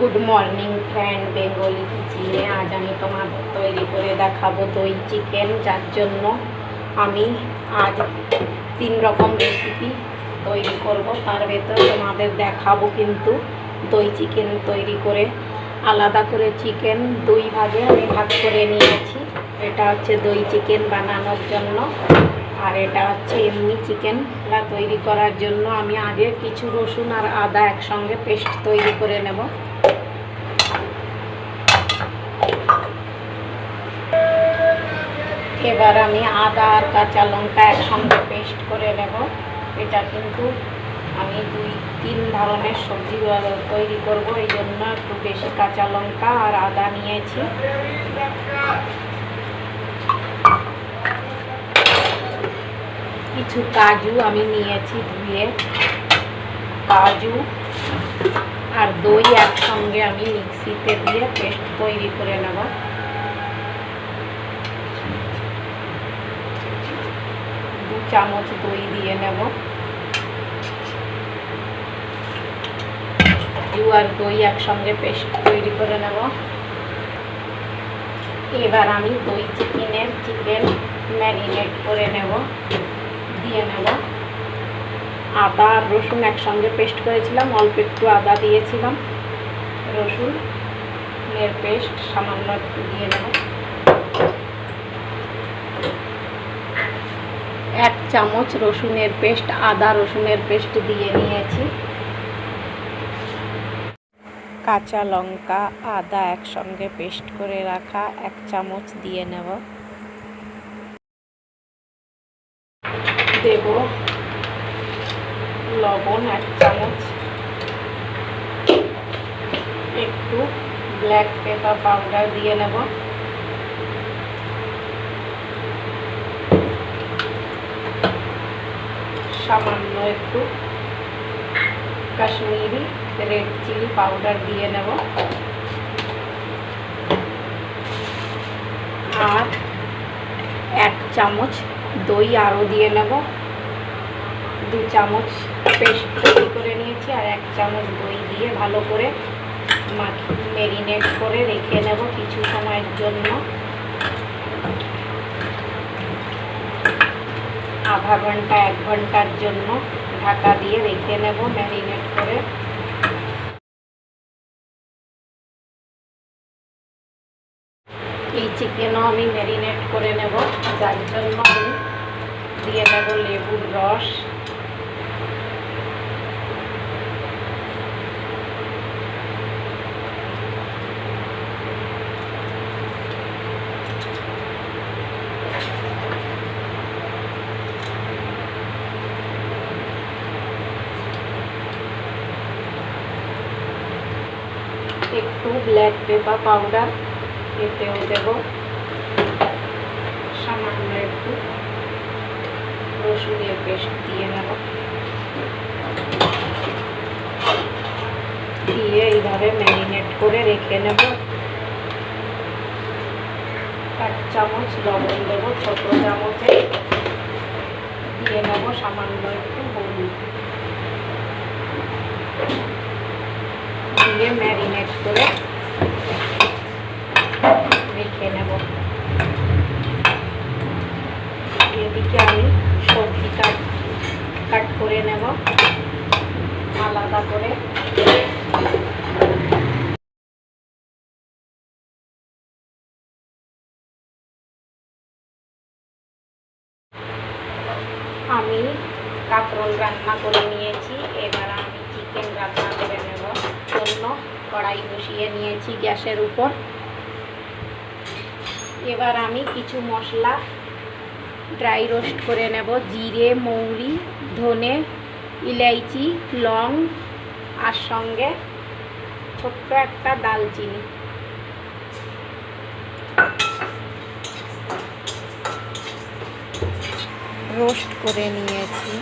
Good morning friend, Bengali কিচেনে আজ আমি তোমাদের তৈরি করে দেখাবো দই চিকেন, যার জন্য আমি আজ তিন রকম রেসিপি তৈরি করব। তার ভেতর তোমাদের দেখাবো কিন্তু দই চিকেন তৈরি করে আলাদা করে চিকেন দুই ভাগে আমি ভাগ করে নিয়েছি। এটা হচ্ছে দই চিকেন বানানোর জন্য, আর এটা হচ্ছে এমনি চিকেন তৈরি করার জন্য। আমি আগে কিছু রসুন আর আদা একসঙ্গে পেস্ট তৈরি করে নেব। এবার আমি আদা আর কাঁচা লঙ্কা একসঙ্গে পেস্ট করে নেব। এটা কিন্তু আমি দুই, তিন ধরনের সবজি তৈরি করব। এই জন্য একটু বেশি কাঁচা লঙ্কা আর আদা নিয়েছি। কিছু কাজু আমি নিয়েছি ধুয়ে। কাজু আর দই একসঙ্গে আমি মিক্সিতে দিয়ে পেস্ট তৈরি করে নেব। দু চামচ দই দিয়ে নেব। কাজু আর দই একসঙ্গে পেস্ট তৈরি করে নেব। এবার আমি দই, চিকেনের চিকেন ম্যারিনেট করে নেব, দিয়ে নেব আদা আর রসুন একসঙ্গে পেস্ট করেছিলাম, অল্প একটু আদা দিয়েছিলাম। রসুন এর পেস্ট সামান্য একটু দিয়ে নেব এক চামচ রসুনের পেস্ট, আদা রসুনের পেস্ট দিয়ে নিয়েছি। কাঁচা লঙ্কা, আদা একসঙ্গে পেস্ট করে রাখা, এক চামচ দিয়ে নেব। দেব লবণ এক চামচ। একটু ব্ল্যাক পেপার পাউডার দিয়ে নেব। সামান্য একটু কাশ্মীরি রেড চিলি পাউডার দিয়ে নেব। আর এক চামচ দই আরও দিয়ে নেব। দু চামচ পেস্ট তৈরি করে নিয়েছি আর এক চামচ দই দিয়ে ভালো করে মাখি মেরিনেট করে রেখে নেব কিছু সময়ের জন্য। আধা ঘণ্টা, এক ঘণ্টার জন্য ঢাকা দিয়ে রেখে নেব ম্যারিনেট করে। চিকেনও আমি ম্যারিনেট করে নেব। যার জন্য আমি দিয়ে নেব লেবুর রস। একটু ব্ল্যাক পেপার পাউডার এতেও দেব। সামান্য একটু রসুনের পেস্ট দিয়ে নেব। দিয়ে এইভাবে ম্যারিনেট করে রেখে নেব। এক চামচ লবণ দেব, ছোট চামচে। দিয়ে নেব সামান্য একটু হলুদ। দিয়ে ম্যারিনেট করে রেখে নেব। এদিকে আমি সবজি কাট কাট করে নেব। আলাদা করে। আমি কাঁকরোল রান্না করে নিয়েছি। এবার আমি চিকেন রান্না করে নেব। জন্য কড়াই বসিয়ে নিয়েছি গ্যাসের উপর। এবার আমি কিছু মশলা ড্রাই রোস্ট করে নেব। জিরে, মৌরি, ধনে, ইলাইচি, লং আর সঙ্গে ছোট্ট একটা দালচিনি। রোস্ট করে নিয়েছি।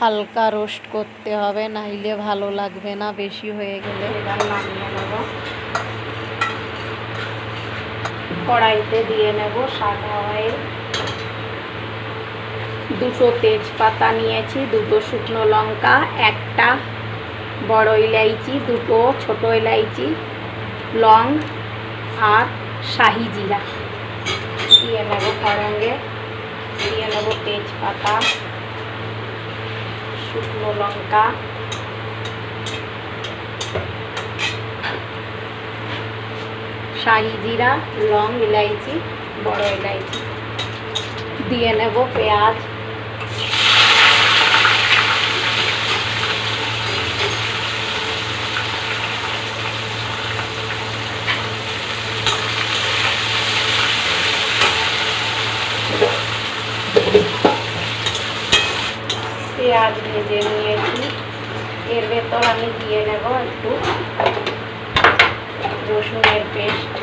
হালকা রোস্ট করতে হবে, নাইলে ভালো লাগবে না, বেশি হয়ে গেলে। এবার নামিয়ে নেব। কড়াইতে দিয়ে নেব সাদা অয়েল দুটো তেজপাতা নিয়েছি, দুটো শুকনো লঙ্কা, একটা বড় ইলাইচি, দুটো ছোট ইলাইচি, লং আর শাহি জিরা। দিয়ে নেব ফড়ঙ্গে, দিয়ে নেব তেজপাতা, শুকনো লঙ্কা শাহি জিরা, লং ইলাইচি, বড় ইলাইচি, দিয়ে নেব পেঁয়াজ। পেঁয়াজ ভেজে নিয়েছি। এর ভেতর আমি দিয়ে নেব একটু। রসুনের পেস্ট।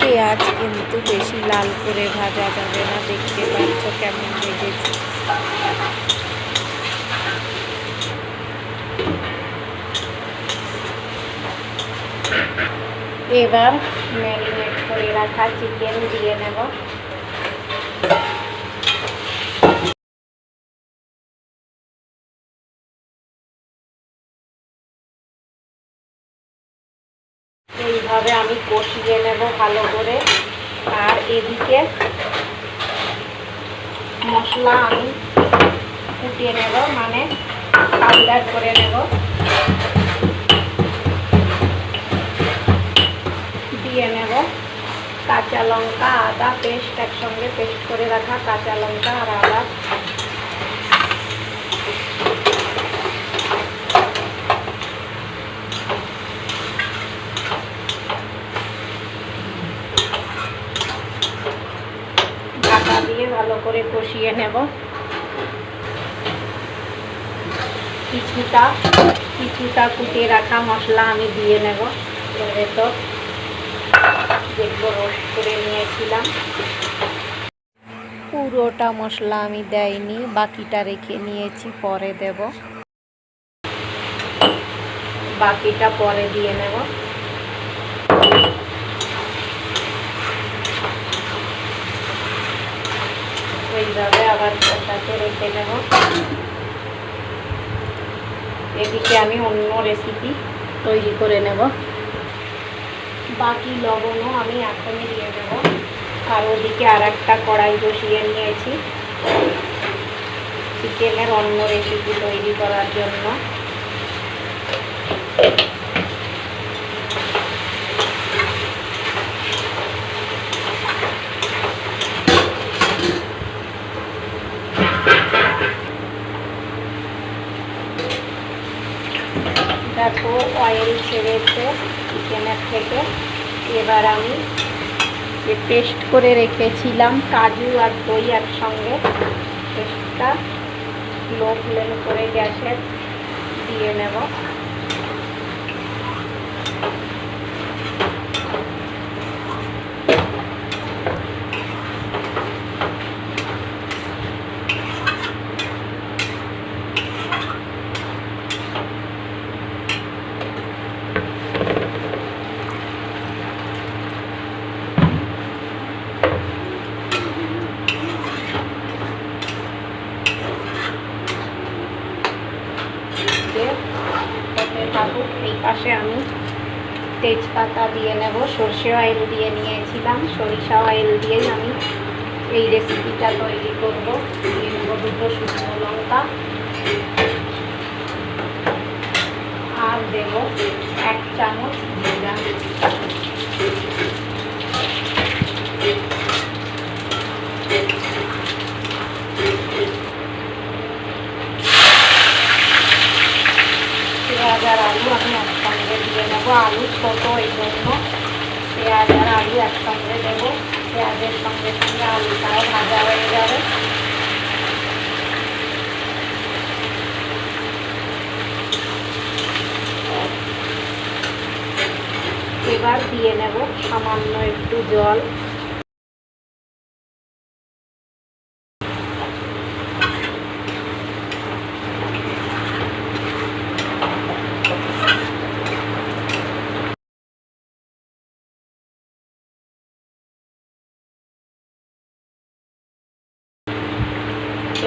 পেঁয়াজ কিন্তু বেশি লাল করে ভাজা যাবে না, দেখতে পাচ্ছ কেমন ভেজেছি এবার ম্যারিনেট করে রাখা চিকেন দিয়ে নেব এইভাবে আমি কষিয়ে নেব ভালো করে। আর এদিকে মশলা আমি ফুটিয়ে নেব মানে পাউডার করে নেব। দিয়ে নেব কাঁচা লঙ্কা, আদা, পেস্ট একসঙ্গে পেস্ট করে রাখা কাঁচা লঙ্কা আর আদা ঢাকা দিয়ে ভালো করে কষিয়ে নেব। কিছুটা কিছুটা কুটিয়ে রাখা মশলা আমি দিয়ে নেব। ভেতর দেখব রোস্ট করে নিয়েছিলাম। পুরোটা মশলা আমি দেয়নি, বাকিটা রেখে নিয়েছি, পরে দেব। বাকিটা পরে দিয়ে নেব। ওইভাবে আবার কষাতে রেখে নেব। এদিকে আমি অন্য রেসিপি তৈরি করে নেব। বাকি লবণও আমি এখনই দিয়ে দেব। আর ওদিকে আর একটা কড়াই বসিয়ে নিয়েছি। চিকেনের অন্য রেসিপি তৈরি করার জন্য। দেখো অয়েল ছেড়েছে চিকেনের থেকে। এবার আমি যে পেস্ট করে রেখেছিলাম, কাজু আর দই একসঙ্গে পেস্টটা লো ফ্লেম করে গ্যাসে দিয়ে নেব। এই পাশে আমি তেজপাতা দিয়ে নেব, সর্ষে অয়েল দিয়ে নিয়েছিলাম সরিষা অয়েল দিয়েই আমি এই রেসিপিটা তৈরি করব। দিয়ে নেব দুটো শুকনো লঙ্কা। আর দেব এক চামচ জিরা পেঁয়াজ আর আলু আমি একসঙ্গে দিয়ে নেব, আলু ছোটো এই জন্য। পেঁয়াজ আর আলু একসঙ্গে দেবো পেঁয়াজের সঙ্গে সঙ্গে আলুটাও ভাজা হয়ে যাবে। এবার দিয়ে নেব সামান্য একটু জল।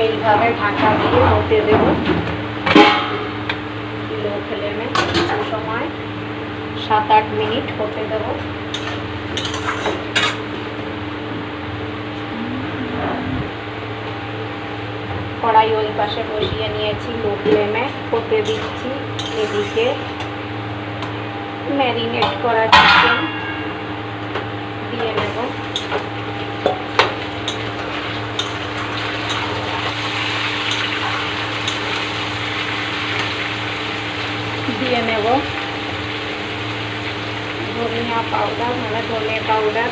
এইভাবে ঢাকা দিয়ে হতে দেব। লো ফ্লেমে সময় সাত আট মিনিট হতে দেব। কড়াই ওই পাশে বসিয়ে নিয়েছি লো ফ্লেমে হতে দিচ্ছি এদিকে। ম্যারিনেট করা চিকেন দিয়ে নেব দিয়ে নেব ধনিয়া মানে ধনে পাউডার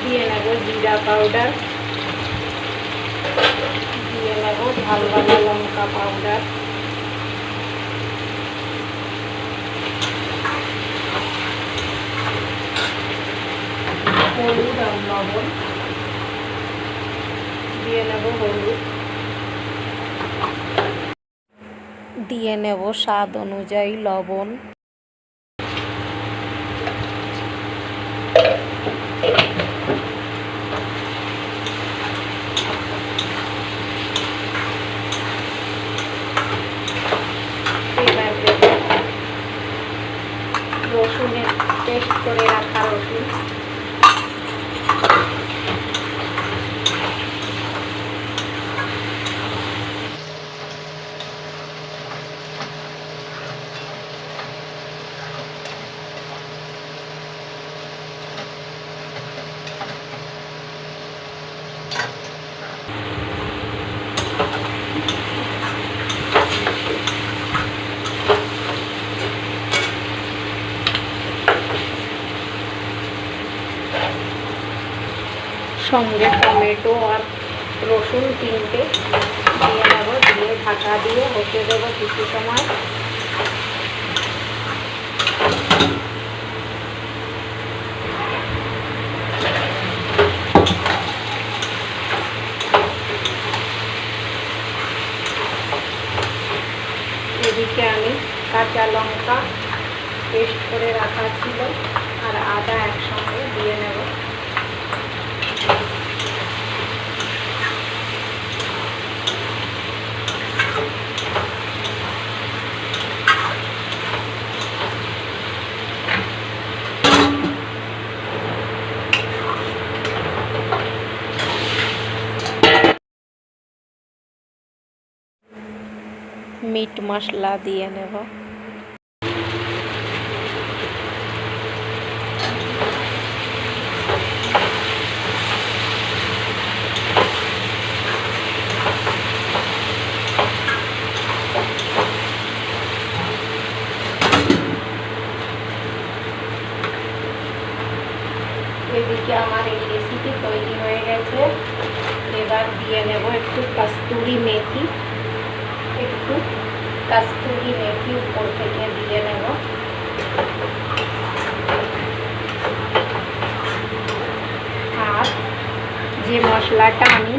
দিয়ে নেব জিরা পাউডার দিয়ে নেব ঝালবালা লঙ্কা পাউডার হলুদ আর লবণ, দিয়ে নেব হলুদ। দিয়ে নেব স্বাদ অনুযায়ী লবণ এবার দেব রসুনের পেস্ট করে রাখা রসুন সঙ্গে টমেটো আর রসুন তিনটে দিয়ে নেব দিয়ে ঢাকা দিয়ে হতে দেবো কিছু সময়। এদিকে আমি কাঁচা লঙ্কা পেস্ট করে রাখা ছিল, আর আদা একসঙ্গে দিয়ে নেব। মিট মশলা দিয়ে নেব এদিকে আমার এই রেসিপি তৈরি হয়ে গেছে এবার দিয়ে নেব একটু কস্তুরি মেথি একটু কস্তুরি মেথি উপর থেকে দিয়ে নেব। আর যে মশলাটা আমি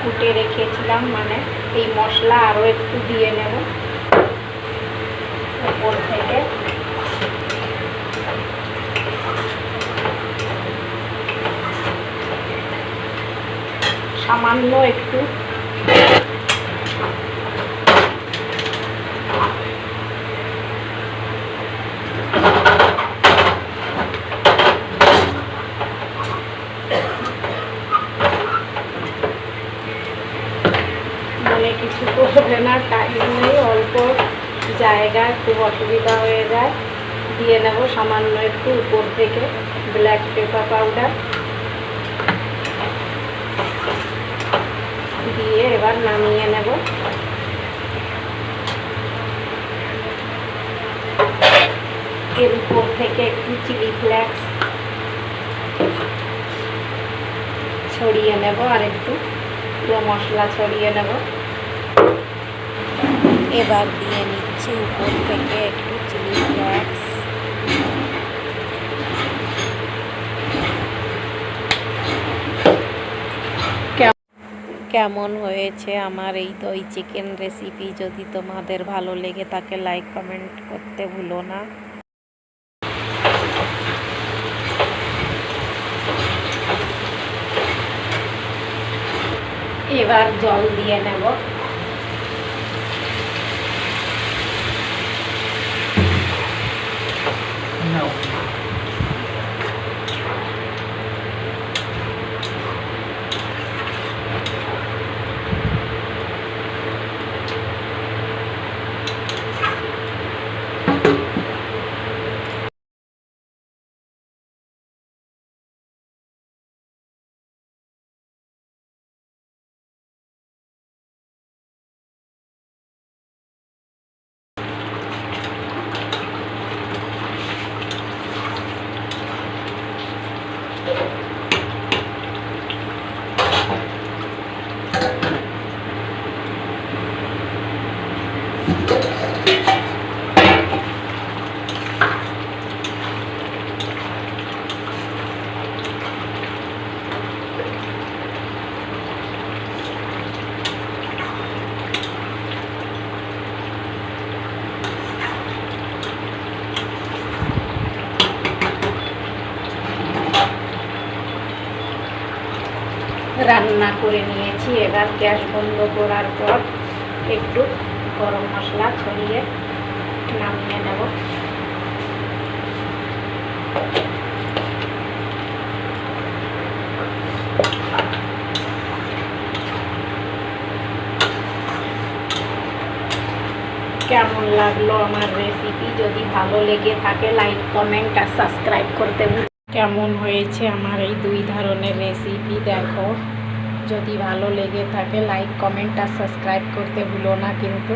কুটে রেখেছিলাম মানে এই মশলা আরও একটু দিয়ে নেব। উপর থেকে। সামান্য একটু মনে কিছু করবে না টাইম নেই অল্প জায়গায় খুব অসুবিধা হয়ে যায় দিয়ে নেব, সামান্য একটু উপর থেকে ব্ল্যাক পেপার পাউডার দিয়ে এবার নামিয়ে নেব। এর উপর থেকে একটু চিলি ফ্লেক্স ছড়িয়ে নেব আর একটু পুরো মশলা ছড়িয়ে নেব। এবার দিয়ে নিচ্ছি উপর থেকে একটু চিলি ফ্লেক্স কেমন হয়েছে আমার এই দই চিকেন রেসিপি যদি তোমাদের ভালো লেগে থাকে লাইক কমেন্ট করতে ভুলো না। এবার জল দিয়ে নেব। নাও রান্না করে নিয়েছি এবার গ্যাস বন্ধ করার পর একটু গরম মশলা ছড়িয়ে নামিয়ে নেব। কেমন লাগল আমার রেসিপি যদি ভালো লেগে থাকে লাইক কমেন্ট আর সাবস্ক্রাইব করতে কেমন হয়েছে আমার এই দুই ধরনের রেসিপি দেখো। যদি ভালো লেগে থাকে লাইক কমেন্ট আর সাবস্ক্রাইব করতে ভুলো না কিন্তু।